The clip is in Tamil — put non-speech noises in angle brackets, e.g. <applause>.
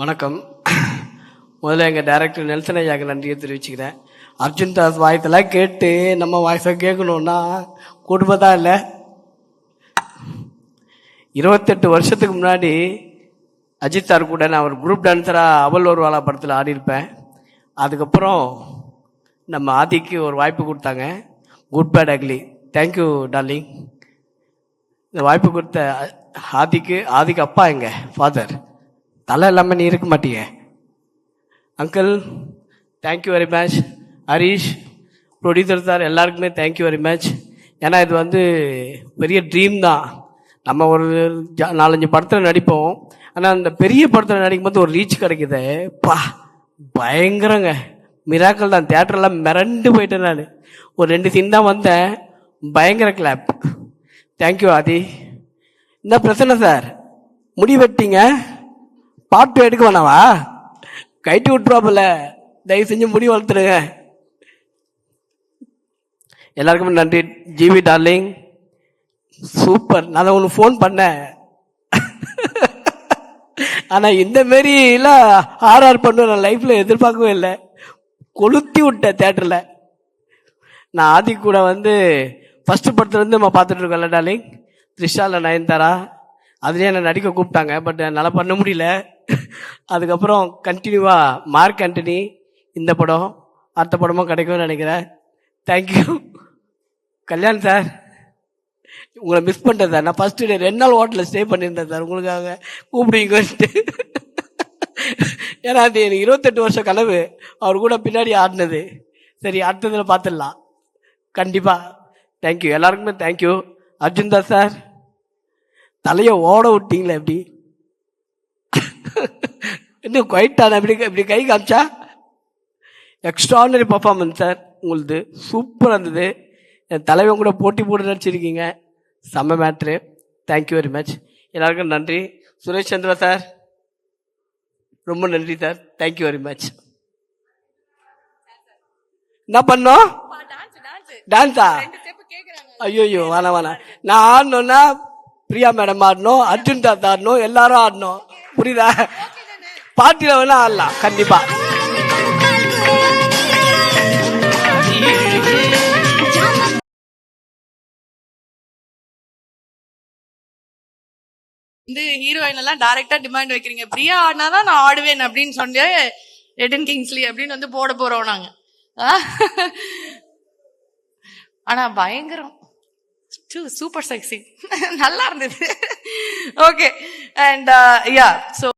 வணக்கம். முதல்ல எங்கள் டைரக்டர் நெல்சன் ஐயாக்கு நன்றியை தெரிவிச்சுக்கிறேன். அர்ஜுன் தாஸ் வாய்ஸெல்லாம் கேட்டு நம்ம வாய்ஸை கேட்கணுன்னா குடும்பம் தான் இல்லை? இருபத்தெட்டு வருஷத்துக்கு முன்னாடி அஜித் சார் கூட நான் ஒரு குரூப் டான்ஸராக அவள் ஒரு படத்தில் ஆடியிருப்பேன். அதுக்கப்புறம் நம்ம ஆதிக்கு ஒரு வாய்ப்பு கொடுத்தாங்க. Good bad ugly thank you darling இந்த வாய்ப்பு கொடுத்த ஆதிக்கு ஆதிக்கு அப்பா எங்க? ஃபாதர் தலை இல்லாமல் நீ இருக்க மாட்டீங்க uncle thank you very much Harish producer sir எல்லாருக்குமே தேங்க்யூ வெரி மச் ஏன்னா இது வந்து பெரிய ட்ரீம் தான். நம்ம ஒரு ஜா- நாலஞ்சு படத்தில் நடிப்போம். ஆனால் அந்த பெரிய படத்தில் நடிக்கும் போது ஒரு ரீச் கிடைக்குது. பா பயங்கரங்க. மிராக்கள் தான். தேட்டரெல்லாம் மிரண்டு போயிட்டேன் நான். ஒரு ரெண்டு சீன் தான் வந்தேன். பயங்கர கிளாப் தேங்க்யூ ஆதி. என்ன பிரச்சனை சார் முடி வெட்டிங்க? பாட்டு எடுக்க வேணாவா? கைட்டு விட்டுருவாப்புல. தயவு செஞ்சு முடி வளர்த்துருங்க எல்லாருக்குமே நன்றி. ஜிவி டார்லிங். சூப்பர். நான் தான் உனக்கு ஃபோன் பண்ணேன். ஆனால் இந்த மாரிலாம் ஆர்ஆர் பண்ண நான் லைஃப்பில் எதிர்பார்க்கவே இல்லை. கொளுத்தி விட்டேன் தேட்டரில் நான் ஆதி கூட வந்து ஃபஸ்ட்டு படத்துலேருந்து நம்ம பார்த்துட்டு இருக்கோம்ல டார்லிங். த்ரிஷாவில் நயன்தாரா. அதுலேயே என்னை நடிக்க கூப்பிட்டாங்க. பட் என்னால் பண்ண முடியல. அதுக்கப்புறம் கண்டினியூவாக மார்க் ஆண்டனி இந்த படம் அடுத்த படமும் கிடைக்கும்னு நினைக்கிறேன். தேங்க்யூ கல்யாண் சார் உங்களை மிஸ் பண்ணிட்டேன் சார். நான் ஃபஸ்ட்டு டே ரெண்டு நாள் ஹோட்டலில் ஸ்டே பண்ணியிருந்தேன் சார். உங்களுக்காக கூப்பிடுவீங்கன்ட்டு. ஏன்னா அது எனக்கு இருபத்தெட்டு வருஷம் கனவு. அவர் கூட பின்னாடி ஆடினது. சரி அடுத்ததில் பார்த்துடலாம் கண்டிப்பாக தேங்க்யூ எல்லாருக்குமே தேங்க்யூ அர்ஜுன் தாஸ் சார் தலையை ஓட விட்டீங்களே எப்படி? <laughs> இன்னும் குவைட்டான இப்படி இப்படி கை காமிச்சா? எக்ஸ்ட்ரானரி பர்ஃபார்மன்ஸ் சார் உங்களுது சூப்பராக இருந்தது. என் தலைவன் கூட போட்டி போட்டு நடிச்சிருக்கீங்க செம்ம மேட்ரு தேங்க்யூ வெரி மச் எல்லாருக்கும் நன்றி. சுரேஷ் சந்திரா சார் ரொம்ப நன்றி சார் தேங்க்யூ வெரி மச் என்ன பண்ணோம்? டான்ஸா ஐயோ வேணாம் வேணாம். நான் ஆடணும்னா பிரியா மேடம் ஆடணும் அர்ஜுன் தாத்தா ஆடணும் எல்லாரும் ஆடணும். புரியுதா? பாட்டில வேணா ஆடலாம் கண்டிப்பா. வந்து ஹீரோயின் எல்லாம் டைரக்டா டிமாண்ட் வைக்கிறீங்க. பிரியா ஆடினாதான் நான் ஆடுவேன் அப்படின்னு சொன்னே ரெட்டன் கிங்ஸ்லி அப்படின்னு வந்து போட போறோம் நாங்க. ஆனா பயங்கரம். சூப்பர் செக்ஸி நல்லா இருந்தது. Okay and uh, yeah, so.